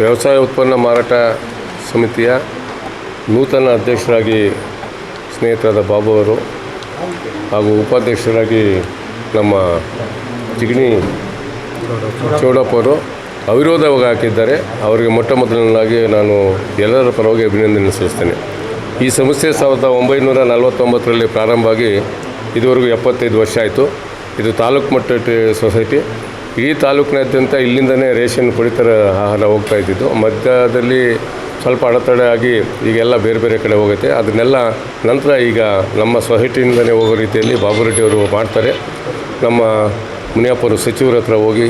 ವ್ಯವಸಾಯ ಉತ್ಪನ್ನ ಮಾರಾಟ ಸಮಿತಿಯ ನೂತನ ಅಧ್ಯಕ್ಷರಾಗಿ ಸ್ನೇಹಿತರಾದ ಬಾಬು ಅವರು ಹಾಗೂ ಉಪಾಧ್ಯಕ್ಷರಾಗಿ ನಮ್ಮ ಜಿಗಣಿ ಚೌಡಪ್ಪ ಅವರು ಅವಿರೋಧವಾಗಿ ಹಾಕಿದ್ದಾರೆ. ಅವರಿಗೆ ಮೊಟ್ಟ ಮೊದಲನೇದಾಗಿ ನಾನು ಎಲ್ಲರ ಪರವಾಗಿ ಅಭಿನಂದನೆ ಸಲ್ಲಿಸ್ತೇನೆ. ಈ ಸಂಸ್ಥೆ ಸಾವಿರದ ಒಂಬೈನೂರ ನಲವತ್ತೊಂಬತ್ತರಲ್ಲಿ ಪ್ರಾರಂಭವಾಗಿ ಇದುವರೆಗೂ ಎಪ್ಪತ್ತೈದು ವರ್ಷ ಆಯಿತು. ಇದು ತಾಲೂಕು ಮಟ್ಟ ಸೊಸೈಟಿ. ಇಡೀ ತಾಲೂಕಿನಾದ್ಯಂತ ಇಲ್ಲಿಂದನೇ ರೇಷನ್ ಪಡಿತರ ಆಹಾರ ಹೋಗ್ತಾ ಇದ್ದಿದ್ದು. ಮಧ್ಯದಲ್ಲಿ ಸ್ವಲ್ಪ ಅಡೆತಡೆ ಆಗಿ ಈಗೆಲ್ಲ ಬೇರೆ ಬೇರೆ ಕಡೆ ಹೋಗುತ್ತೆ. ಅದನ್ನೆಲ್ಲ ನಂತರ ಈಗ ನಮ್ಮ ಸೊಸೈಟಿಯಿಂದನೇ ಹೋಗೋ ರೀತಿಯಲ್ಲಿ ಬಾಬುರೆಡ್ಡಿಯವರು ಮಾಡ್ತಾರೆ. ನಮ್ಮ ಮುನಿಯಪ್ಪರು ಸಚಿವರ ಹತ್ರ ಹೋಗಿ,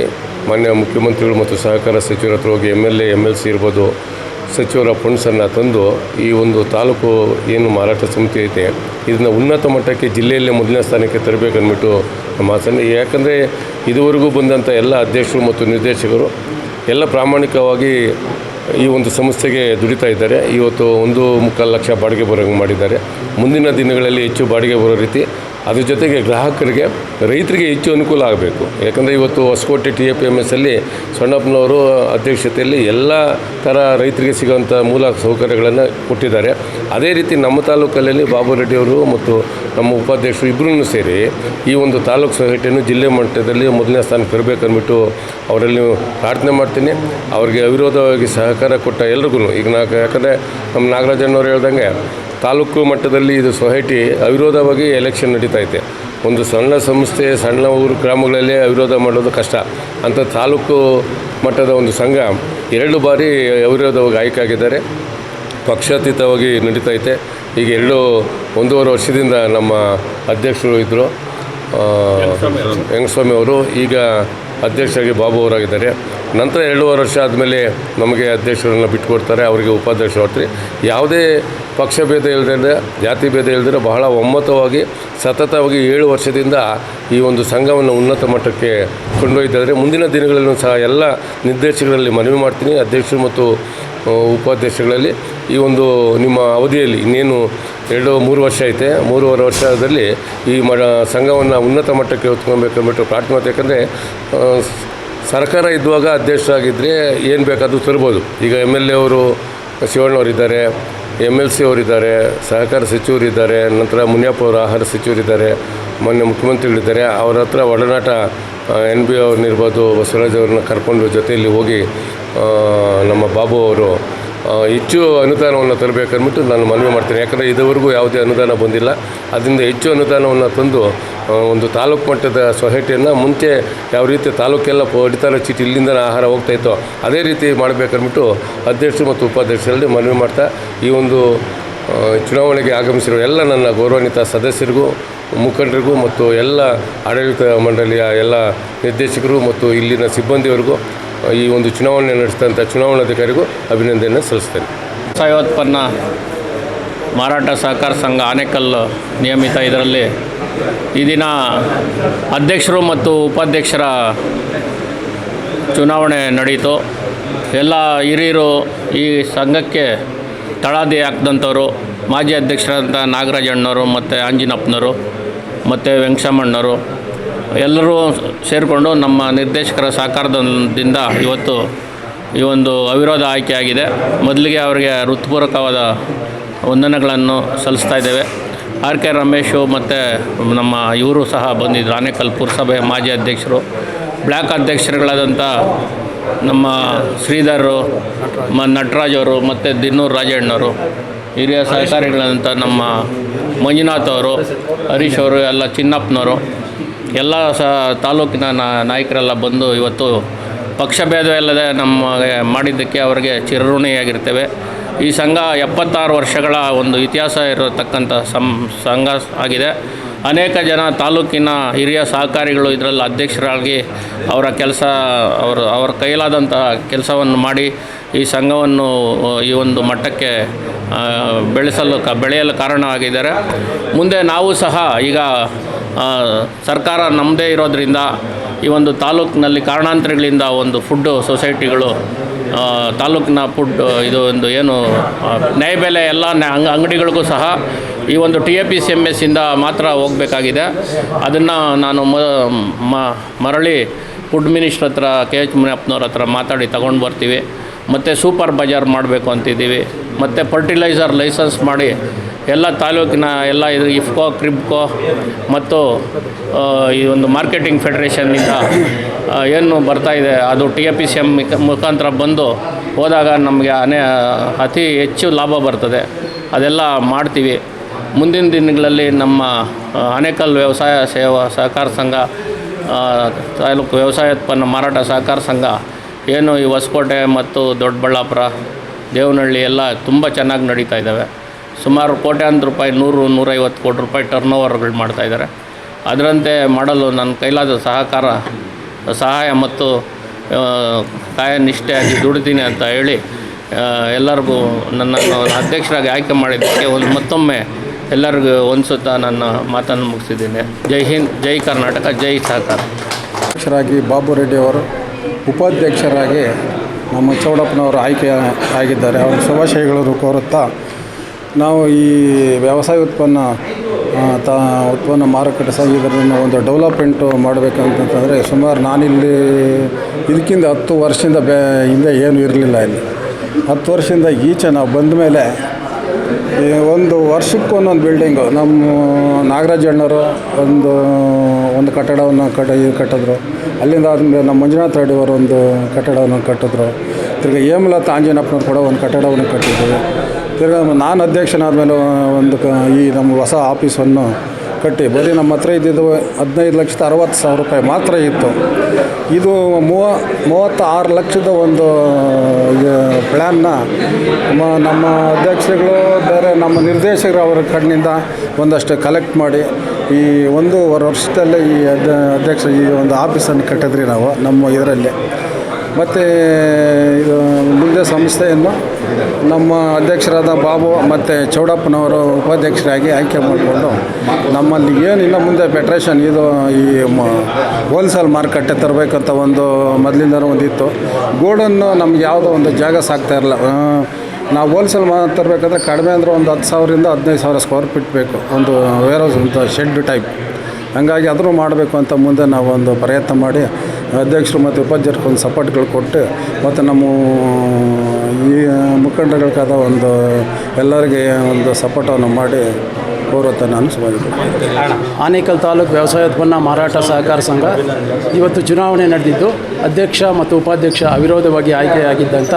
ಮಾನ್ಯ ಮುಖ್ಯಮಂತ್ರಿಗಳು ಮತ್ತು ಸಹಕಾರ ಸಚಿವರ ಹತ್ರ ಹೋಗಿ M L A M L C ಇರ್ಬೋದು, ಸಚಿವರ ಫಂಡ್ಸನ್ನು ತಂದು ಈ ಒಂದು ತಾಲೂಕು ಏನು ಮಾರಾಟ ಸಮಿತಿ ಐತೆ, ಇದನ್ನು ಉನ್ನತ ಮಟ್ಟಕ್ಕೆ ಜಿಲ್ಲೆಯಲ್ಲೇ ಮೊದಲನೇ ಸ್ಥಾನಕ್ಕೆ ತರಬೇಕಂದ್ಬಿಟ್ಟು ನಮ್ಮ ಆಸೆ ಯಾಕಂದರೆ ಇದುವರೆಗೂ ಬಂದಂಥ ಎಲ್ಲ ಅಧ್ಯಕ್ಷರು ಮತ್ತು ನಿರ್ದೇಶಕರು ಎಲ್ಲ ಪ್ರಾಮಾಣಿಕವಾಗಿ ಈ ಒಂದು ಸಂಸ್ಥೆಗೆ ದುಡಿತಾ ಇದ್ದಾರೆ. ಇವತ್ತು ಒಂದು ಮುಕ್ಕಾಲು ಲಕ್ಷ ಬಾಡಿಗೆ ಬರೋಂಗೆ ಮಾಡಿದ್ದಾರೆ. ಮುಂದಿನ ದಿನಗಳಲ್ಲಿ ಹೆಚ್ಚು ಬಾಡಿಗೆ ಬರೋ ರೀತಿ ಅದ್ರ ಜೊತೆಗೆ ಗ್ರಾಹಕರಿಗೆ ರೈತರಿಗೆ ಹೆಚ್ಚು ಅನುಕೂಲ ಆಗಬೇಕು. ಯಾಕಂದರೆ ಇವತ್ತು Hoskote T A P M ಎಸ್ಸಲ್ಲಿ ಸೊಣ್ಣಪ್ಪನವರು ಅಧ್ಯಕ್ಷತೆಯಲ್ಲಿ ಎಲ್ಲ ಥರ ರೈತರಿಗೆ ಸಿಗುವಂಥ ಮೂಲ ಸೌಕರ್ಯಗಳನ್ನು ಕೊಟ್ಟಿದ್ದಾರೆ. ಅದೇ ರೀತಿ ನಮ್ಮ ತಾಲೂಕಲ್ಲಿ ಬಾಬು ರೆಡ್ಡಿಯವರು ಮತ್ತು ನಮ್ಮ ಉಪಾಧ್ಯಕ್ಷರು ಇಬ್ಬರೂ ಸೇರಿ ಈ ಒಂದು ತಾಲೂಕು ಸೊಸೈಟಿಯನ್ನು ಜಿಲ್ಲೆ ಮಟ್ಟದಲ್ಲಿ ಮೊದಲನೇ ಸ್ಥಾನಕ್ಕೆ ತರಬೇಕಂದ್ಬಿಟ್ಟು ಅವರಲ್ಲಿ ಪ್ರಾರ್ಥನೆ ಮಾಡ್ತೀನಿ. ಅವರಿಗೆ ಅವಿರೋಧವಾಗಿ ಸಹಕಾರ ಕೊಟ್ಟ ಎಲ್ರಿಗೂ ಈಗ ನಾ ಯಾಕಂದರೆ ನಮ್ಮ ನಾಗರಾಜನವರು ಹೇಳ್ದಂಗೆ ತಾಲೂಕು ಮಟ್ಟದಲ್ಲಿ ಇದು ಸೊಸೈಟಿ ಅವಿರೋಧವಾಗಿ ಎಲೆಕ್ಷನ್ ನಡೀತಾ ಇದೆ ಒಂದು ಸಣ್ಣ ಸಂಸ್ಥೆ ಸಣ್ಣ ಊರು ಗ್ರಾಮಗಳಲ್ಲಿ ಅವಿರೋಧ ಮಾಡೋದು ಕಷ್ಟ. ಅಂಥ ತಾಲೂಕು ಮಟ್ಟದ ಒಂದು ಸಂಘ ಎರಡು ಬಾರಿ ಅವಿರೋಧವಾಗಿ ಆಯ್ಕೆ ಆಗಿದ್ದಾರೆ. ಪಕ್ಷಾತೀತವಾಗಿ ನಡೀತಾ ಐತೆ. ಈಗ ಎರಡು ಒಂದೂವರೆ ವರ್ಷದಿಂದ ನಮ್ಮ ಅಧ್ಯಕ್ಷರು ಇದ್ದರು ಯಂಗಸ್ವಾಮಿ ಅವರು. ಈಗ ಅಧ್ಯಕ್ಷರಾಗಿ ಬಾಬು ಅವರಾಗಿದ್ದಾರೆ. ನಂತರ ಎರಡೂವರೆ ವರ್ಷ ಆದಮೇಲೆ ನಮಗೆ ಅಧ್ಯಕ್ಷರನ್ನು ಬಿಟ್ಟುಕೊಡ್ತಾರೆ ಅವರಿಗೆ ಉಪಾಧ್ಯಕ್ಷ ಆಗ್ತಾರೆ ಯಾವುದೇ ಪಕ್ಷ ಭೇದ ಇಲ್ಲದೆ ಜಾತಿ ಭೇದ ಇಲ್ಲದೆ ಬಹಳ ಒಮ್ಮತವಾಗಿ, ಸತತವಾಗಿ ಏಳು ವರ್ಷದಿಂದ ಈ ಒಂದು ಸಂಘವನ್ನು ಉನ್ನತ ಮಟ್ಟಕ್ಕೆ ಕೊಂಡೊಯ್ದಿದ್ದಾರೆ. ಮುಂದಿನ ದಿನಗಳಲ್ಲೂ ಸಹ ಎಲ್ಲ ನಿರ್ದೇಶಕರಲ್ಲಿ ಮನವಿ ಮಾಡ್ತೀನಿ. ಅಧ್ಯಕ್ಷರು ಮತ್ತು ಉಪಾಧ್ಯಕ್ಷಗಳಲ್ಲಿ ಈ ಒಂದು ನಿಮ್ಮ ಅವಧಿಯಲ್ಲಿ ಇನ್ನೇನು ಎರಡು ಮೂರು ವರ್ಷ ಐತೆ. ಮೂರುವರೆ ವರ್ಷದಲ್ಲಿ ಈ ಮ ಸಂಘವನ್ನು ಉನ್ನತ ಮಟ್ಟಕ್ಕೆ ಹೊತ್ಕೊಬೇಕಂದ್ಬಿಟ್ಟು ಪ್ರಾರ್ಥನೆ ಯಾಕಂದರೆ ಸರ್ಕಾರ ಇದ್ದಾಗ ಅಧ್ಯಕ್ಷರಾಗಿದ್ದರೆ ಏನು ಬೇಕಾದರೂ ತರ್ಬೋದು. ಈಗ ಎಂ ಎಲ್ ಎ ಅವರು, ಶಿವಣ್ಣವರಿದ್ದಾರೆ ಎಂ ಎಲ್ ಸಿ ಅವರಿದ್ದಾರೆ, ಸಹಕಾರ ಸಚಿವರಿದ್ದಾರೆ ನಂತರ ಮುನಿಯಪ್ಪ ಅವರು ಆಹಾರ ಸಚಿವರಿದ್ದಾರೆ ಮೊನ್ನೆ ಮುಖ್ಯಮಂತ್ರಿಗಳಿದ್ದಾರೆ ಅವರ ಹತ್ರ ಒಡನಾಟ ಎನ್ ಬಿ ಅವ್ರನ್ನಿರ್ಬೋದು ಬಸವರಾಜ್ ಅವ್ರನ್ನ ಕರ್ಕೊಂಡು ಜೊತೆಯಲ್ಲಿ ಹೋಗಿ ನಮ್ಮ ಬಾಬು ಅವರು ಹೆಚ್ಚು ಅನುದಾನವನ್ನು ತರಬೇಕಂದ್ಬಿಟ್ಟು ನಾನು ಮನವಿ ಮಾಡ್ತೀನಿ. ಯಾಕಂದರೆ ಇದುವರೆಗೂ ಯಾವುದೇ ಅನುದಾನ ಬಂದಿಲ್ಲ. ಅದರಿಂದ ಹೆಚ್ಚು ಅನುದಾನವನ್ನು ತಂದು ಒಂದು ತಾಲೂಕು ಮಟ್ಟದ ಸೊಸೈಟಿಯನ್ನು ಮುಂಚೆ ಯಾವ ರೀತಿ ತಾಲೂಕೆಲ್ಲ ಪಡಿತಾರ ಚೀಟಿ ಇಲ್ಲಿಂದ ಆಹಾರ ಹೋಗ್ತಾ ಇತ್ತೋ, ಅದೇ ರೀತಿ ಮಾಡಬೇಕಂದ್ಬಿಟ್ಟು ಅಧ್ಯಕ್ಷರು ಮತ್ತು ಉಪಾಧ್ಯಕ್ಷರಲ್ಲಿ ಮನವಿ ಮಾಡ್ತಾ, ಈ ಒಂದು ಚುನಾವಣೆಗೆ ಆಗಮಿಸಿರುವ ಎಲ್ಲ ನನ್ನ ಗೌರವಾನ್ವಿತ ಸದಸ್ಯರಿಗೂ, ಮುಖಂಡರಿಗೂ ಮತ್ತು ಎಲ್ಲ ಆಡಳಿತ ಮಂಡಳಿಯ ಎಲ್ಲ ನಿರ್ದೇಶಕರು ಮತ್ತು ಇಲ್ಲಿನ ಸಿಬ್ಬಂದಿಯವರಿಗೂ ಈ ಒಂದು ಚುನಾವಣೆ ನಡೆಸಿದಂಥ ಚುನಾವಣಾಧಿಕಾರಿಗೂ ಅಭಿನಂದನೆ ಸಲ್ಲಿಸ್ತೇನೆ. ಸಾಯೋತ್ಪನ್ನ ಮಾರಾಟ ಸಹಕಾರ ಸಂಘ ಆನೇಕಲ್ ನಿಯಮಿತ ಇದರಲ್ಲಿ ಈ ದಿನ ಅಧ್ಯಕ್ಷರು ಮತ್ತು ಉಪಾಧ್ಯಕ್ಷರ ಚುನಾವಣೆ ನಡೆಯಿತು ಎಲ್ಲ ಹಿರಿಯರು ಈ ಸಂಘಕ್ಕೆ ತಳಾದಿ ಹಾಕಿದಂಥವ್ರು, ಮಾಜಿ ಅಧ್ಯಕ್ಷರಾದಂಥ ನಾಗರಾಜಣ್ಣವರು ಮತ್ತು ಆಂಜಿನಪ್ಪನವರು ಮತ್ತು ವೆಂಕಟಮ್ಮಣ್ಣವರು ಎಲ್ಲರೂ ಸೇರಿಕೊಂಡು ನಮ್ಮ ನಿರ್ದೇಶಕರ ಸಹಕಾರದಿಂದ ಇವತ್ತು ಈ ಒಂದು ಅವಿರೋಧ ಆಯ್ಕೆಯಾಗಿದೆ ಮೊದಲಿಗೆ ಅವರಿಗೆ ಋತುಪೂರ್ವಕವಾದ ವಂದನೆಗಳನ್ನು ಸಲ್ಲಿಸ್ತಾ ಇದ್ದೇವೆ. ಆರ್ ಕೆ ರಮೇಶು ಮತ್ತು ನಮ್ಮ ಇವರು ಸಹ ಬಂದಿದ್ದರು ಆನೇಕಲ್ ಪುರಸಭೆ ಮಾಜಿ ಅಧ್ಯಕ್ಷರು ಬ್ಲ್ಯಾಕ್ ಅಧ್ಯಕ್ಷರುಗಳಾದಂಥ ನಮ್ಮ ಶ್ರೀಧರ್, ಮ ನಟರಾಜ್ ಅವರು ಮತ್ತು ದಿನ್ನೂರು ರಾಜಣ್ಣವರು, ಹಿರಿಯ ಸಹಕಾರಿಗಳಾದಂಥ ನಮ್ಮ ಮಂಜುನಾಥ್ ಅವರು, ಹರೀಶ್ ಅವರು, ಎಲ್ಲ ಚಿನ್ನಪ್ಪನವರು ಎಲ್ಲ ಸಹ ತಾಲೂಕಿನ ನಾಯಕರೆಲ್ಲ ಬಂದು ಇವತ್ತು ಪಕ್ಷಭೇದವಿಲ್ಲದೆ ನಮ್ಮ ಮಾಡಿದ್ದಕ್ಕೆ ಅವರಿಗೆ ಚಿರಋಣಿಯಾಗಿರ್ತೇವೆ. ಈ ಸಂಘ ಎಪ್ಪತ್ತಾರು ವರ್ಷಗಳ ಒಂದು ಇತಿಹಾಸ ಇರತಕ್ಕಂಥ ಸಂ ಸಂಘ ಆಗಿದೆ. ಅನೇಕ ಜನ ತಾಲೂಕಿನ ಹಿರಿಯ ಸಹಕಾರಿಗಳು ಇದರಲ್ಲಿ ಅಧ್ಯಕ್ಷರಾಗಿ ಅವರ ಕೆಲಸ, ಅವರು ಅವರ ಕೈಲಾದಂಥ ಕೆಲಸವನ್ನು ಮಾಡಿ ಈ ಸಂಘವನ್ನು, ಈ ಒಂದು ಮಟ್ಟಕ್ಕೆ ಬೆಳೆಸಲು ಬೆಳೆಯಲು ಕಾರಣ ಆಗಿದ್ದಾರೆ ಮುಂದೆ ನಾವು ಸಹ ಈಗ ಸರ್ಕಾರ ನಮ್ಮದೇ ಇರೋದರಿಂದ ಈ ಒಂದು ತಾಲೂಕಿನಲ್ಲಿ ಕಾರಣಾಂತರಗಳಿಂದ ಒಂದು ಫುಡ್ಡು ಸೊಸೈಟಿಗಳು ತಾಲೂಕಿನ ಫುಡ್, ಇದು ಒಂದು ಏನು ನ್ಯಾಯ ನ್ಯಾಯಬೆಲೆ ಎಲ್ಲ ಅಂಗಡಿಗಳಿಗೂ ಸಹ ಈ ಒಂದು T A P C M ಎಸ್ಸಿಂದ ಮಾತ್ರ ಹೋಗಬೇಕಾಗಿದೆ. ಅದನ್ನು ನಾನು ಮರಳಿ ಫುಡ್ ಮಿನಿಸ್ಟ್ರ್ ಹತ್ರ, ಕೆ ಎಚ್ ಮುನಿಯಪ್ಪನವ್ರ ಹತ್ರ ಮಾತಾಡಿ ತಗೊಂಡು ಬರ್ತೀವಿ. ಮತ್ತು ಸೂಪರ್ ಬಜಾರ್ ಮಾಡಬೇಕು ಅಂತಿದ್ದೀವಿ. ಮತ್ತು ಫರ್ಟಿಲೈಸರ್ ಲೈಸೆನ್ಸ್ ಮಾಡಿ ಎಲ್ಲ ತಾಲೂಕಿನ ಎಲ್ಲ ಇದು ಇಫ್ಕೋ ಕ್ರಿಬ್ಕೋ ಮತ್ತು ಈ ಒಂದು ಮಾರ್ಕೆಟಿಂಗ್ ಫೆಡರೇಷನ್ನಿಂದ ಏನು ಬರ್ತಾ ಇದೆ, ಅದು T A P C M ಮುಖಾಂತರ ಬಂದು ಹೋದಾಗ ನಮಗೆ ಅನೇ, ಅತಿ ಹೆಚ್ಚು ಲಾಭ ಬರ್ತದೆ. ಅದೆಲ್ಲ ಮಾಡ್ತೀವಿ. ಮುಂದಿನ ದಿನಗಳಲ್ಲಿ ನಮ್ಮ ಅನೇಕಲ್ ವ್ಯವಸಾಯ ಸೇವಾ ಸಹಕಾರ ಸಂಘ ತಾಲೂಕು ವ್ಯವಸಾಯೋತ್ಪನ್ನ ಮಾರಾಟ ಸಹಕಾರ ಸಂಘ, ಏನು ಈ ಹೊಸಕೋಟೆ ಮತ್ತು ದೊಡ್ಡಬಳ್ಳಾಪುರ, ದೇವನಹಳ್ಳಿ ಎಲ್ಲ ತುಂಬ ಚೆನ್ನಾಗಿ ನಡೀತಾ ಇದ್ದಾವೆ. ಸುಮಾರು ಕೋಟ್ಯಾಂತರ ರೂಪಾಯಿ, ನೂರು, ನೂರೈವತ್ತು ಕೋಟಿ ರೂಪಾಯಿ ಟರ್ನ್ ಓವರ್ಗಳು ಮಾಡ್ತಾಯಿದ್ದಾರೆ ಅದರಂತೆ ಮಾಡಲು ನನ್ನ ಕೈಲಾದ ಸಹಕಾರ, ಸಹಾಯ ಮತ್ತು ಕಾಯ ಕಾಯನಿಷ್ಠೆಯಾಗಿ ದುಡಿತೀನಿ ಅಂತ ಹೇಳಿ ಎಲ್ಲರಿಗೂ ನನ್ನನ್ನು ಅಧ್ಯಕ್ಷರಾಗಿ ಆಯ್ಕೆ ಮಾಡಿದ್ದಕ್ಕೆ ಒಂದು ಮತ್ತೊಮ್ಮೆ ಎಲ್ಲರಿಗೂ ಒಂದ್ಸುತ್ತಾ ನನ್ನ ಮಾತನ್ನು ಮುಗಿಸಿದ್ದೀನಿ. ಜೈ ಹಿಂದ್, ಜೈ ಕರ್ನಾಟಕ, ಜೈ ಸಹಕಾರ. ಅಧ್ಯಕ್ಷರಾಗಿ ಬಾಬು ರೆಡ್ಡಿ ಅವರು, ಉಪಾಧ್ಯಕ್ಷರಾಗಿ ನಮ್ಮ ಚೌಡಪ್ಪನವರು ಆಯ್ಕೆ, ಆಗಿದ್ದಾರೆ. ಅವರ ಶುಭಾಶಯಗಳನ್ನು ಕೋರುತ್ತಾ ನಾವು ಈ ವ್ಯವಸಾಯ ಉತ್ಪನ್ನ ತ, ಉತ್ಪನ್ನ ಮಾರುಕಟ್ಟೆ ಸಹ ಇದನ್ನು ಒಂದು ಡೆವಲಪ್ಮೆಂಟು ಮಾಡಬೇಕಂತಂತಂದರೆ ಸುಮಾರು ನಾನಿಲ್ಲಿ ಇದಕ್ಕಿಂತ ಹತ್ತು ವರ್ಷದಿಂದ ಬೇ, ಹಿಂದೆ ಏನೂ ಇರಲಿಲ್ಲ ಇಲ್ಲಿ. ಹತ್ತು ವರ್ಷದಿಂದ ಈಚೆ ನಾವು ಬಂದ ಮೇಲೆ ಒಂದು ವರ್ಷಕ್ಕೆ ಒಂದೊಂದು ಬಿಲ್ಡಿಂಗು ನಮ್ಮ ನಾಗರಾಜ್ ಅಣ್ಣವರು ಒಂದು ಒಂದು ಕಟ್ಟಡವನ್ನು ಕಟ್ಟ ಕಟ್ಟಿದ್ರು. ಅಲ್ಲಿಂದ ಆದಮೇಲೆ ನಮ್ಮ ಮಂಜುನಾಥ್ ರೆಡ್ಡಿಯವರು ಒಂದು ಕಟ್ಟಡವನ್ನು ಕಟ್ಟಿದ್ರು. ತಿರ್ಗಿ ಹೇಮಲತಾ ಆಂಜನಪ್ಪನವ್ರು ಕೂಡ ಒಂದು ಕಟ್ಟಡವನ್ನು ಕಟ್ಟಿದ್ವಿ. ತಿರ್ಗಿ ನಾನು ಅಧ್ಯಕ್ಷನಾದ ಮೇಲೆ ಒಂದು ಕ, ಈ ನಮ್ಮ ಹೊಸ ಆಫೀಸನ್ನು ಕಟ್ಟಿ, ಬರೀ ನಮ್ಮ ಹತ್ರ ಇದ್ದಿದ್ದು ಹದಿನೈದು ಲಕ್ಷದ ಅರವತ್ತು ಸಾವಿರ ರೂಪಾಯಿ ಮಾತ್ರ ಇತ್ತು. ಇದು ಮೂವ, ಮೂವತ್ತಾರು ಲಕ್ಷದ ಒಂದು ಪ್ಲ್ಯಾನ್ನ ಮ- ನಮ್ಮ ಅಧ್ಯಕ್ಷರುಗಳು, ಬೇರೆ ನಮ್ಮ ನಿರ್ದೇಶಕರು ಅವರ ಕಣ್ಣಿಂದ ಒಂದಷ್ಟು ಕಲೆಕ್ಟ್ ಮಾಡಿ, ಈ ಒಂದೂವರೆ ವರ್ಷದಲ್ಲೇ ಈ ಅಧ್ಯ ಅಧ್ಯಕ್ಷ ಈ ಒಂದು ಆಫೀಸನ್ನು ಕಟ್ಟಿದ್ರಿ ನಾವು ನಮ್ಮ ಇದರಲ್ಲಿ. ಮತ್ತು, ಇದು ಮುಂದೆ ಸಂಸ್ಥೆಯನ್ನು ನಮ್ಮ ಅಧ್ಯಕ್ಷರಾದ ಬಾಬು ಮತ್ತು ಚೌಡಪ್ಪನವರು ಉಪಾಧ್ಯಕ್ಷರಾಗಿ ಆಯ್ಕೆ ಮಾಡಿಕೊಂಡು ನಮ್ಮಲ್ಲಿ ಏನು ಇನ್ನು ಮುಂದೆ ಫೆಡ್ರೇಷನ್ ಇದು ಈ ಹೋಲ್ಸೇಲ್ ಮಾರುಕಟ್ಟೆ ತರಬೇಕಂತ ಒಂದು ಮೊದಲಿಂದನೂ ಒಂದಿತ್ತು. ಗೋಡನ್ನು ನಮ್ಗೆ ಯಾವುದೋ ಒಂದು ಜಾಗ ಸಾಕ್ತಾ ಇರಲ್ಲ. ನಾವು ಹೋಲ್ಸೇಲ್ ಮಾ, ತರಬೇಕಂದ್ರೆ ಕಡಿಮೆ ಅಂದರೆ ಒಂದು ಹತ್ತು ಸಾವಿರದಿಂದ ಹದಿನೈದು ಸಾವಿರ ಸ್ಕ್ವೇರ್ ಫೀಟ್ ಬೇಕು. ಒಂದು ವೇರ್ ಹೌಸ್ ಅಂತ ಶೆಡ್ ಟೈಪ್ ಹಂಗಾಗಿ ಅದನ್ನು ಮಾಡಬೇಕು ಅಂತ ಮುಂದೆ ನಾವು ಒಂದು ಪ್ರಯತ್ನ ಮಾಡಿ ಅಧ್ಯಕ್ಷರು ಮತ್ತು ಉಪಾಧ್ಯಕ್ಷರಿಗೊಂದು ಸಪೋರ್ಟ್ಗಳು ಕೊಟ್ಟು ಮತ್ತು ನಮ್ಮ ಈ ಮುಖಂಡರುಗಳಾದ ಒಂದು ಎಲ್ಲರಿಗೆ ಒಂದು ಸಪೋರ್ಟನ್ನು ಮಾಡಿ ಕೋರುತ್ತಾ ನಾನು ಆನೇಕಲ್ ತಾಲೂಕು ವ್ಯವಸಾಯ ಉತ್ಪನ್ನ ಮಾರಾಟ ಸಹಕಾರ ಸಂಘ ಇವತ್ತು ಚುನಾವಣೆ ನಡೆದಿದ್ದು ಅಧ್ಯಕ್ಷ ಮತ್ತು ಉಪಾಧ್ಯಕ್ಷ ಅವಿರೋಧವಾಗಿ ಆಯ್ಕೆಯಾಗಿದ್ದಂಥ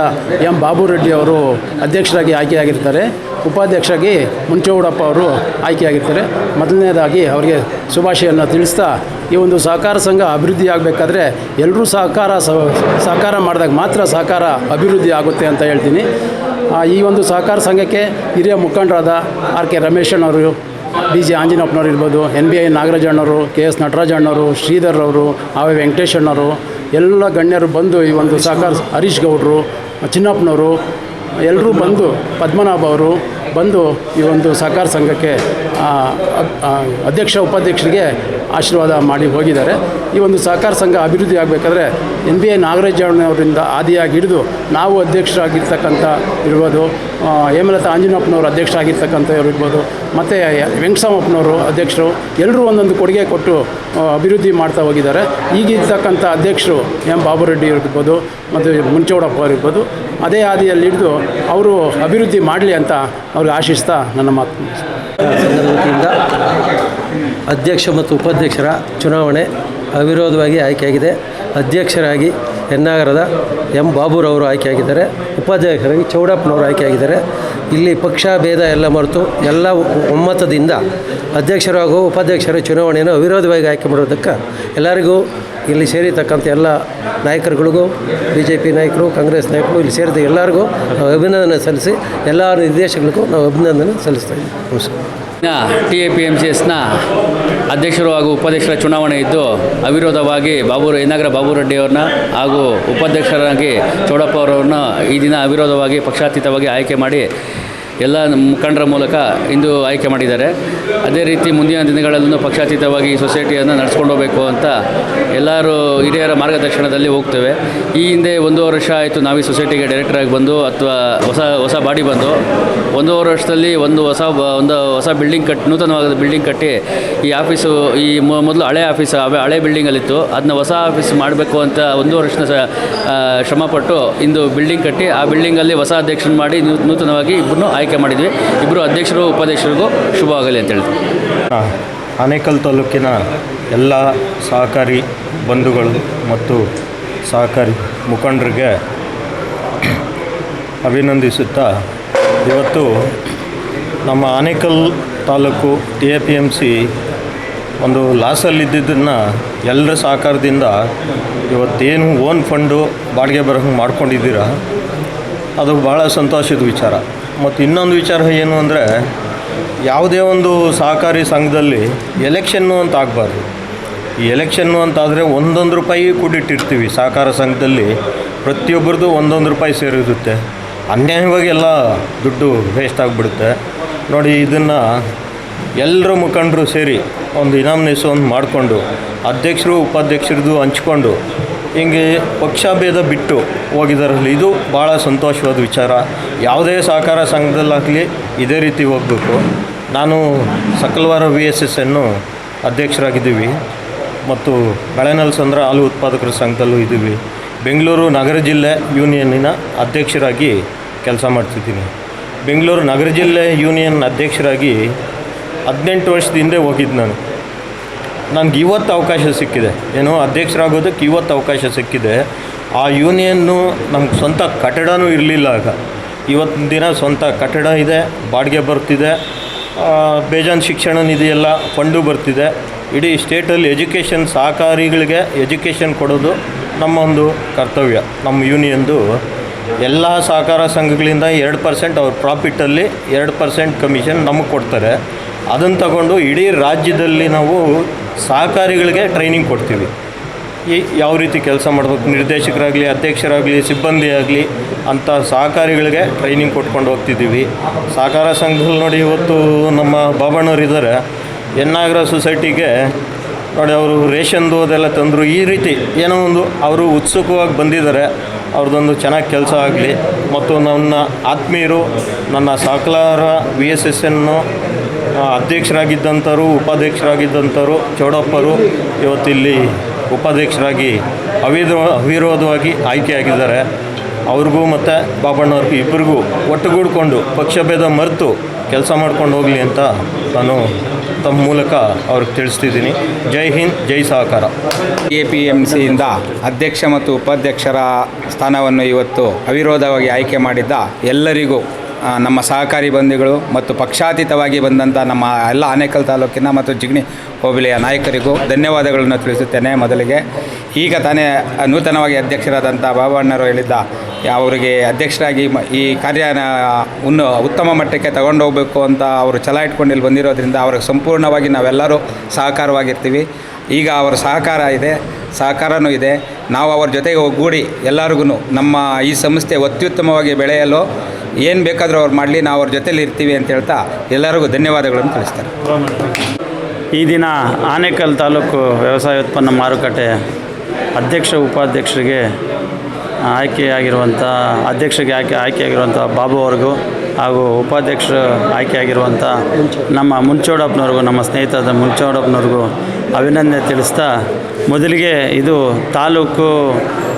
ಎಂ ಬಾಬು ರೆಡ್ಡಿ ಅವರು ಅಧ್ಯಕ್ಷರಾಗಿ ಆಯ್ಕೆಯಾಗಿರ್ತಾರೆ. ಉಪಾಧ್ಯಕ್ಷರಾಗಿ ಮುಂಚೌಡಪ್ಪ ಅವರು ಆಯ್ಕೆಯಾಗಿರ್ತಾರೆ. ಮೊದಲನೇದಾಗಿ ಅವರಿಗೆ ಶುಭಾಶಯನ್ನು ತಿಳಿಸ್ತಾ ಈ ಒಂದು ಸಹಕಾರ ಸಂಘ ಅಭಿವೃದ್ಧಿ ಆಗಬೇಕಾದ್ರೆ ಎಲ್ಲರೂ ಸಹಕಾರ ಸಹಕಾರ ಮಾಡಿದಾಗ ಮಾತ್ರ ಸಹಕಾರ ಅಭಿವೃದ್ಧಿ ಆಗುತ್ತೆ ಅಂತ ಹೇಳ್ತೀನಿ. ಈ ಒಂದು ಸಹಕಾರ ಸಂಘಕ್ಕೆ ಹಿರಿಯ ಮುಖಂಡರಾದ ಆರ್ ಕೆ ರಮೇಶಣ್ಣವರು ಡಿ ಜಿ ಆಂಜನಪ್ಪನವ್ರು ಇರ್ಬೋದು, ಎನ್ ಬಿ ಐ ನಾಗರಾಜಣ್ಣವರು ಕೆ ಎಸ್ ನಟರಾಜಣ್ಣವರು ಶ್ರೀಧರ್ ಅವರು ಆವೆ ವೆಂಕಟೇಶಣ್ಣವರು ಎಲ್ಲ ಗಣ್ಯರು ಬಂದು ಈ ಒಂದು ಸಹಕಾರ ಹರೀಶ್ ಗೌಡ್ರು, ಚಿನ್ನಪ್ಪನವರು, ಎಲ್ಲರೂ ಬಂದು ಪದ್ಮನಾಭ ಅವರು ಬಂದು ಈ ಒಂದು ಸಹಕಾರ ಸಂಘಕ್ಕೆ ಅಧ್ಯಕ್ಷ ಉಪಾಧ್ಯಕ್ಷರಿಗೆ ಆಶೀರ್ವಾದ ಮಾಡಿ ಹೋಗಿದ್ದಾರೆ. ಈ ಒಂದು ಸಹಕಾರ ಸಂಘ ಅಭಿವೃದ್ಧಿ ಆಗಬೇಕಾದ್ರೆ ಎನ್ ಬಿ ಐ ನಾಗರಾಜಣ್ಣವರಿಂದ ಆದಿಯಾಗಿ ಹಿಡಿದು ನಾವು ಅಧ್ಯಕ್ಷರಾಗಿರ್ತಕ್ಕಂಥ ಇರ್ಬೋದು ಹೇಮಲತಾ ಆಂಜನಪ್ಪನವರು ಅಧ್ಯಕ್ಷರಾಗಿರ್ತಕ್ಕಂಥವ್ರು ಇರ್ಬೋದು, ಮತ್ತು ವೆಂಕಟರಾಮಪ್ಪನವರು ಅಧ್ಯಕ್ಷರು ಎಲ್ಲರೂ ಒಂದೊಂದು ಕೊಡುಗೆ ಕೊಟ್ಟು ಅಭಿವೃದ್ಧಿ ಮಾಡ್ತಾ ಹೋಗಿದ್ದಾರೆ. ಈಗಿರ್ತಕ್ಕಂಥ ಅಧ್ಯಕ್ಷರು ಎಂ ಬಾಬುರೆಡ್ಡಿ ಇರ್ಬೋದು, ಮತ್ತು ಮುಂಚೌಡಪ್ಪ ಇರ್ಬೋದು, ಅದೇ ಹಾದಿಯಲ್ಲಿ ಹಿಡಿದು ಅವರು ಅಭಿವೃದ್ಧಿ ಮಾಡಲಿ ಅಂತ ಅವ್ರಿಗೆ ಆಶಿಸ್ತಾ ನನ್ನ ಮಾತು ಅಧ್ಯಕ್ಷ ಮತ್ತು ಉಪಾಧ್ಯಕ್ಷರ ಚುನಾವಣೆ ಅವಿರೋಧವಾಗಿ ಆಯ್ಕೆಯಾಗಿದೆ. ಅಧ್ಯಕ್ಷರಾಗಿ ಹೆನ್ನಾಗರದ ಎಂ ಬಾಬುರವರು ಆಯ್ಕೆಯಾಗಿದ್ದಾರೆ. ಉಪಾಧ್ಯಕ್ಷರಾಗಿ ಚೌಡಪ್ಪನವರು ಆಯ್ಕೆಯಾಗಿದ್ದಾರೆ. ಇಲ್ಲಿ ಪಕ್ಷ ಭೇದ ಎಲ್ಲ ಮರೆತು ಎಲ್ಲ ಒಮ್ಮತದಿಂದ ಅಧ್ಯಕ್ಷರು ಹಾಗೂ ಉಪಾಧ್ಯಕ್ಷರ ಚುನಾವಣೆಯನ್ನು ಅವಿರೋಧವಾಗಿ ಆಯ್ಕೆ ಮಾಡೋದಕ್ಕೆ ಎಲ್ಲರಿಗೂ ಇಲ್ಲಿ ಸೇರಿರ್ತಕ್ಕಂಥ ಎಲ್ಲ ನಾಯಕರುಗಳಿಗೂ ಬಿ ಜೆ ಪಿ ನಾಯಕರು, ಕಾಂಗ್ರೆಸ್ ನಾಯಕರು ಇಲ್ಲಿ ಸೇರಿದ ಎಲ್ಲರಿಗೂ ನಾವು ಅಭಿನಂದನೆ ಸಲ್ಲಿಸಿ, ಎಲ್ಲ ನಿರ್ದೇಶಕರಿಗೂ ನಾವು ಅಭಿನಂದನೆ ಸಲ್ಲಿಸ್ತಾ ಇದ್ದೀವಿ. ನಮಸ್ಕಾರ. T A P M C ಎಸ್ನ ಅಧ್ಯಕ್ಷರು ಹಾಗೂ ಉಪಾಧ್ಯಕ್ಷರ ಚುನಾವಣೆ ಇದ್ದು, ಅವಿರೋಧವಾಗಿ ಬಾಬು ಯನಾಗರ ಬಾಬು ರೆಡ್ಡಿಯವ್ರನ್ನ ಹಾಗೂ ಉಪಾಧ್ಯಕ್ಷರಾಗಿ ಚೌಡಪ್ಪ ಅವರವ್ರನ್ನ ಈ ದಿನ ಅವಿರೋಧವಾಗಿ ಪಕ್ಷಾತೀತವಾಗಿ ಆಯ್ಕೆ ಮಾಡಿ ಎಲ್ಲ ಮುಖಂಡರ ಮೂಲಕ ಇಂದು ಆಯ್ಕೆ ಮಾಡಿದ್ದಾರೆ. ಅದೇ ರೀತಿ ಮುಂದಿನ ದಿನಗಳಲ್ಲೂ ಪಕ್ಷಾತೀತವಾಗಿ ಈ ಸೊಸೈಟಿಯನ್ನು ನಡೆಸ್ಕೊಂಡು ಹೋಗಬೇಕು ಅಂತ ಎಲ್ಲರೂ ಹಿರಿಯರ ಮಾರ್ಗದರ್ಶನದಲ್ಲಿ ಹೋಗ್ತೇವೆ. ಈ ಹಿಂದೆ ಒಂದೂವರೆ ವರ್ಷ ಆಯಿತು ನಾವು ಈ ಸೊಸೈಟಿಗೆ ಡೈರೆಕ್ಟರಾಗಿ ಬಂದು ಅಥವಾ ಹೊಸ ಹೊಸ ಬಾಡಿ ಬಂದು ಒಂದೂವರೆ ವರ್ಷದಲ್ಲಿ ಒಂದು ಹೊಸ ಒಂದು ಹೊಸ ಬಿಲ್ಡಿಂಗ್ ಕಟ್ಟಿ, ನೂತನವಾದ ಬಿಲ್ಡಿಂಗ್ ಕಟ್ಟಿ ಈ ಆಫೀಸು, ಈ ಮೊದಲು ಹಳೆ ಆಫೀಸ್ ಹಳೆ ಬಿಲ್ಡಿಂಗಲ್ಲಿತ್ತು ಅದನ್ನ ಹೊಸ ಆಫೀಸ್ ಮಾಡಬೇಕು ಅಂತ ಒಂದು ವರ್ಷದ ಶ್ರಮಪಟ್ಟು ಇಂದು ಬಿಲ್ಡಿಂಗ್ ಕಟ್ಟಿ ಆ ಬಿಲ್ಡಿಂಗಲ್ಲಿ ಹೊಸ ಅಧ್ಯಕ್ಷನ ಮಾಡಿ ನೂತನವಾಗಿ ಇಬ್ಬರನ್ನು ಆಯ್ಕೆ ಮಾಡಿದ್ವಿ. ಇಬ್ಬರು ಅಧ್ಯಕ್ಷರು, ಉಪಾಧ್ಯಕ್ಷರಿಗೂ ಶುಭವಾಗಲಿ ಅಂತ ಹೇಳ್ತೀವಿ. ಆನೇಕಲ್ ತಾಲೂಕಿನ ಎಲ್ಲ ಸಹಕಾರಿ ಬಂಧುಗಳು ಮತ್ತು ಸಹಕಾರಿ ಮುಖಂಡರಿಗೆ ಅಭಿನಂದಿಸುತ್ತಾ ಇವತ್ತು ನಮ್ಮ Anekal taluk T A P M C ಒಂದು ಲಾಸಲ್ಲಿದ್ದನ್ನು ಎಲ್ಲರ ಸಹಕಾರದಿಂದ ಇವತ್ತೇನು ಓನ್ ಫಂಡು ಬಾಡಿಗೆ ಬರೋಂಗೆ ಮಾಡ್ಕೊಂಡಿದ್ದೀರಾ, ಅದು ಭಾಳ ಸಂತೋಷದ ವಿಚಾರ. ಮತ್ತು ಇನ್ನೊಂದು ವಿಚಾರ ಏನು ಅಂದರೆ, ಯಾವುದೇ ಒಂದು ಸಹಕಾರಿ ಸಂಘದಲ್ಲಿ ಎಲೆಕ್ಷನ್ನು ಅಂತ ಆಗಬಾರ್ದು. ಈ ಎಲೆಕ್ಷನ್ನು ಅಂತಾದರೆ ಒಂದೊಂದು ರೂಪಾಯಿ ಕೂಡಿಟ್ಟಿರ್ತೀವಿ ಸಹಕಾರ ಸಂಘದಲ್ಲಿ. ಪ್ರತಿಯೊಬ್ಬರದ್ದು ಒಂದೊಂದು ರೂಪಾಯಿ ಸೇರಿರುತ್ತೆ. ಅನ್ಯಾಯವಾಗಿ ಎಲ್ಲ ದುಡ್ಡು ವೇಸ್ಟ್ ಆಗಿಬಿಡುತ್ತೆ. ನೋಡಿ, ಇದನ್ನು ಎಲ್ಲರೂ ಮುಖಂಡರು ಸೇರಿ ಒಂದು ಇನಾಮಿನೇಷನ್ ಮಾಡಿಕೊಂಡು, ಅಧ್ಯಕ್ಷರು ಉಪಾಧ್ಯಕ್ಷರದ್ದು ಹಂಚ್ಕೊಂಡು ಹಿಂಗೆ ಪಕ್ಷಭೇದ ಬಿಟ್ಟು ಹೋಗಿದ್ದಾರಲ್ಲಿ ಇದು ಭಾಳ ಸಂತೋಷವಾದ ವಿಚಾರ. ಯಾವುದೇ ಸಹಕಾರ ಸಂಘದಲ್ಲಾಗಲಿ ಇದೇ ರೀತಿ ಹೋಗಬೇಕು. ನಾನು ಸಕಲವಾರ ವಿ ಎಸ್ ಎಸ್ ಅನ್ನು ಅಧ್ಯಕ್ಷರಾಗಿದ್ದೀವಿ. ಮತ್ತು ಬೆಳೆನಲ್ಸಂದ್ರ ಹಾಲು ಉತ್ಪಾದಕರ ಸಂಘದಲ್ಲೂ ಇದ್ದೀವಿ. ಬೆಂಗಳೂರು ನಗರ ಜಿಲ್ಲೆ ಯೂನಿಯನ್ನಿನ ಅಧ್ಯಕ್ಷರಾಗಿ ಕೆಲಸ ಮಾಡ್ತಿದ್ದೀನಿ. ಬೆಂಗಳೂರು ನಗರ ಜಿಲ್ಲೆ ಯೂನಿಯನ್ ಅಧ್ಯಕ್ಷರಾಗಿ ಹದಿನೆಂಟು ವರ್ಷದ ಹಿಂದೆ ಹೋಗಿದ್ದು ನಾನು. ನನಗೆ ಇವತ್ತು ಅವಕಾಶ ಸಿಕ್ಕಿದೆ. ಏನು ಅಧ್ಯಕ್ಷರಾಗೋದಕ್ಕೆ ಇವತ್ತು ಅವಕಾಶ ಸಿಕ್ಕಿದೆ. ಆ ಯೂನಿಯನ್ನು ನಮ್ಗೆ ಸ್ವಂತ ಕಟ್ಟಡವೂ ಇರಲಿಲ್ಲ ಆಗ. ಇವತ್ತಿನ ದಿನ ಸ್ವಂತ ಕಟ್ಟಡ ಇದೆ, ಬಾಡಿಗೆ ಬರ್ತಿದೆ ಬೇಜಾನ್ ಶಿಕ್ಷಣ ನಿಧಿಯೆಲ್ಲ ಫಂಡು ಬರ್ತಿದೆ. ಇಡೀ ಸ್ಟೇಟಲ್ಲಿ ಎಜುಕೇಷನ್ ಸಹಕಾರಿಗಳಿಗೆ ಎಜುಕೇಷನ್ ಕೊಡೋದು ನಮ್ಮ ಒಂದು ಕರ್ತವ್ಯ. ನಮ್ಮ ಯೂನಿಯನ್ದು ಎಲ್ಲ ಸಹಕಾರ ಸಂಘಗಳಿಂದ ಎರಡು ಪರ್ಸೆಂಟ್ ಅವ್ರ ಪ್ರಾಫಿಟಲ್ಲಿ ಎರಡು ಪರ್ಸೆಂಟ್ ಕಮಿಷನ್ ನಮಗೆ ಕೊಡ್ತಾರೆ. ಅದನ್ನು ತಗೊಂಡು ಇಡೀ ರಾಜ್ಯದಲ್ಲಿ ನಾವು ಸಹಕಾರಿಗಳಿಗೆ ಟ್ರೈನಿಂಗ್ ಕೊಡ್ತೀವಿ. ಈ ಯಾವ ರೀತಿ ಕೆಲಸ ಮಾಡಬೇಕು, ನಿರ್ದೇಶಕರಾಗಲಿ, ಅಧ್ಯಕ್ಷರಾಗಲಿ ಸಿಬ್ಬಂದಿ ಆಗಲಿ ಅಂಥ ಸಹಕಾರಿಗಳಿಗೆ ಟ್ರೈನಿಂಗ್ ಕೊಟ್ಕೊಂಡು ಹೋಗ್ತಿದ್ದೀವಿ. ಸಹಕಾರ ಸಂಘದಲ್ಲಿ ನೋಡಿ ಇವತ್ತು ನಮ್ಮ ಬಾಬಣ್ಣವ್ರು ಇದ್ದಾರೆ. ಎನ್ನಾಗರ ಸೊಸೈಟಿಗೆ ನೋಡಿ ಅವರು ರೇಷನ್ದು ಅದೆಲ್ಲ ತಂದರು. ಈ ರೀತಿ ಏನೋ ಒಂದು ಅವರು ಉತ್ಸುಕವಾಗಿ ಬಂದಿದ್ದಾರೆ. ಅವ್ರದ್ದೊಂದು ಚೆನ್ನಾಗಿ ಕೆಲಸ ಆಗಲಿ. ಮತ್ತು ನನ್ನ ಆತ್ಮೀಯರು, ನನ್ನ ಸಹಕಾರ ವಿ ಎಸ್ ಎಸ್ ಎನ್ನು ಅಧ್ಯಕ್ಷರಾಗಿದ್ದಂಥವ್ರು ಉಪಾಧ್ಯಕ್ಷರಾಗಿದ್ದಂಥವರು ಚೌಡಪ್ಪರು ಇವತ್ತಿಲ್ಲಿ ಉಪಾಧ್ಯಕ್ಷರಾಗಿ ಅವಿರೋ, ಅವಿರೋಧವಾಗಿ ಆಯ್ಕೆಯಾಗಿದ್ದಾರೆ. ಅವ್ರಿಗೂ ಮತ್ತು ಬಾಬಣ್ಣವ್ರಿಗೂ ಇಬ್ಬರಿಗೂ ಒಟ್ಟುಗೂಡಿಕೊಂಡು ಪಕ್ಷಭೇದ ಮರೆತು ಕೆಲಸ ಮಾಡ್ಕೊಂಡು ಹೋಗಲಿ ಅಂತ ನಾನು ತಮ್ಮ ಮೂಲಕ ಅವ್ರಿಗೆ ತಿಳಿಸ್ತಿದ್ದೀನಿ. ಜೈ ಹಿಂದ್, ಜೈ ಸಹಕಾರ. ಎ ಪಿ ಎಂ ಸಿಯಿಂದ ಅಧ್ಯಕ್ಷ ಮತ್ತು ಉಪಾಧ್ಯಕ್ಷರ ಸ್ಥಾನವನ್ನು ಇವತ್ತು ಅವಿರೋಧವಾಗಿ ಆಯ್ಕೆ ಮಾಡಿದ್ದ ಎಲ್ಲರಿಗೂ ನಮ್ಮ ಸಹಕಾರಿ ಬಂಧುಗಳು ಮತ್ತು ಪಕ್ಷಾತೀತವಾಗಿ ಬಂದಂಥ ನಮ್ಮ ಎಲ್ಲ ಆನೇಕಲ್ ತಾಲೂಕಿನ ಮತ್ತು ಜಿಗಣಿ ಹೋಬಳಿಯ ನಾಯಕರಿಗೂ ಧನ್ಯವಾದಗಳನ್ನು ತಿಳಿಸುತ್ತೇನೆ ಮೊದಲಿಗೆ. ಈಗ ತಾನೇ ನೂತನವಾಗಿ ಅಧ್ಯಕ್ಷರಾದಂಥ ಬಾಬಣ್ಣರು ಹೇಳಿದ್ದ, ಅವರಿಗೆ ಅಧ್ಯಕ್ಷರಾಗಿ ಈ ಕಾರ್ಯನ ಉನ್ನ, ಉತ್ತಮ ಮಟ್ಟಕ್ಕೆ ತಗೊಂಡು ಹೋಗಬೇಕು ಅಂತ ಅವರು ಛಲ ಇಟ್ಕೊಂಡು ಇಲ್ಲಿ ಬಂದಿರೋದ್ರಿಂದ ಅವ್ರಿಗೆ ಸಂಪೂರ್ಣವಾಗಿ ನಾವೆಲ್ಲರೂ ಸಹಕಾರವಾಗಿರ್ತೀವಿ. ಈಗ ಅವರ ಸಹಕಾರ ಇದೆ, ಸಹಕಾರನೂ ಇದೆ. ನಾವು ಅವ್ರ ಜೊತೆಗೆ ಒಗ್ಗೂಡಿ ಎಲ್ಲರಿಗೂ ನಮ್ಮ ಈ ಸಂಸ್ಥೆ ಅತ್ಯುತ್ತಮವಾಗಿ ಬೆಳೆಯಲು ಏನು ಬೇಕಾದರೂ ಅವ್ರು ಮಾಡಲಿ, ನಾವು ಅವ್ರ ಜೊತೆಲಿ ಇರ್ತೀವಿ ಅಂತ ಹೇಳ್ತಾ ಎಲ್ಲರಿಗೂ ಧನ್ಯವಾದಗಳನ್ನು ತಿಳಿಸ್ತಾರೆ. ಈ ದಿನ ಆನೇಕಲ್ ತಾಲೂಕು ವ್ಯವಸಾಯ ಉತ್ಪನ್ನ ಮಾರುಕಟ್ಟೆ ಅಧ್ಯಕ್ಷ, ಉಪಾಧ್ಯಕ್ಷರಿಗೆ ಆಯ್ಕೆಯಾಗಿರುವಂಥ ಅಧ್ಯಕ್ಷರಿಗೆ ಆಯ್ಕೆ ಆಯ್ಕೆಯಾಗಿರುವಂಥ ಬಾಬು ಅವ್ರಿಗೂ ಹಾಗೂ ಉಪಾಧ್ಯಕ್ಷರು ಆಯ್ಕೆಯಾಗಿರುವಂಥ ನಮ್ಮ ಮುಂಚೋಡಪ್ಪನವ್ರಿಗೂ, ನಮ್ಮ ಸ್ನೇಹಿತರಾದ ಮುಂಚೋಡಪ್ಪನವ್ರಿಗೂ ಅಭಿನಂದನೆ ತಿಳಿಸ್ತಾ ಮೊದಲಿಗೆ ಇದು ತಾಲೂಕು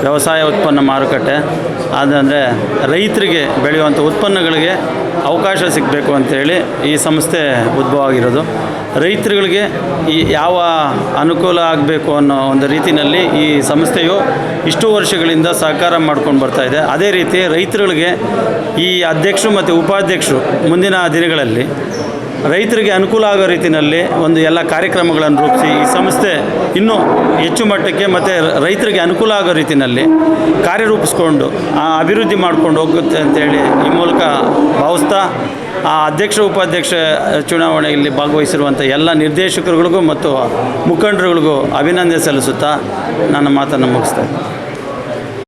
ವ್ಯವಸಾಯ ಉತ್ಪನ್ನ ಮಾರುಕಟ್ಟೆ. ಅದಂದರೆ ರೈತರಿಗೆ ಬೆಳೆಯುವಂಥ ಉತ್ಪನ್ನಗಳಿಗೆ ಅವಕಾಶ ಸಿಗಬೇಕು ಅಂತೇಳಿ ಈ ಸಂಸ್ಥೆ ಉದ್ಭವ ಆಗಿರೋದು. ರೈತರುಗಳಿಗೆ ಈ ಯಾವ ಅನುಕೂಲ ಆಗಬೇಕು ಅನ್ನೋ ಒಂದು ರೀತಿಯಲ್ಲಿ ಈ ಸಂಸ್ಥೆಯು ಇಷ್ಟು ವರ್ಷಗಳಿಂದ ಸಹಕಾರ ಮಾಡ್ಕೊಂಡು ಬರ್ತಾ ಇದೆ. ಅದೇ ರೀತಿ ರೈತರುಗಳಿಗೆ ಈ ಅಧ್ಯಕ್ಷರು ಮತ್ತು ಉಪಾಧ್ಯಕ್ಷರು ಮುಂದಿನ ದಿನಗಳಲ್ಲಿ ರೈತರಿಗೆ ಅನುಕೂಲ ಆಗೋ ರೀತಿಯಲ್ಲಿ ಒಂದು ಎಲ್ಲ ಕಾರ್ಯಕ್ರಮಗಳನ್ನು ರೂಪಿಸಿ ಈ ಸಂಸ್ಥೆ ಇನ್ನೂ ಹೆಚ್ಚು ಮಟ್ಟಕ್ಕೆ ಮತ್ತು ರೈತರಿಗೆ ಅನುಕೂಲ ಆಗೋ ರೀತಿಯಲ್ಲಿ ಕಾರ್ಯರೂಪಿಸ್ಕೊಂಡು ಆ ಅಭಿವೃದ್ಧಿ ಮಾಡ್ಕೊಂಡು ಹೋಗುತ್ತೆ ಅಂತೇಳಿ ಈ ಮೂಲಕ ಭಾವಿಸ್ತಾ, ಆ ಅಧ್ಯಕ್ಷ, ಉಪಾಧ್ಯಕ್ಷ ಚುನಾವಣೆಯಲ್ಲಿ ಭಾಗವಹಿಸಿರುವಂಥ ಎಲ್ಲ ನಿರ್ದೇಶಕರುಗಳಿಗೂ ಮತ್ತು ಮುಖಂಡರುಗಳಿಗೂ ಅಭಿನಂದನೆ ಸಲ್ಲಿಸುತ್ತಾ ನನ್ನ ಮಾತನ್ನು ಮುಗಿಸ್ತೇನೆ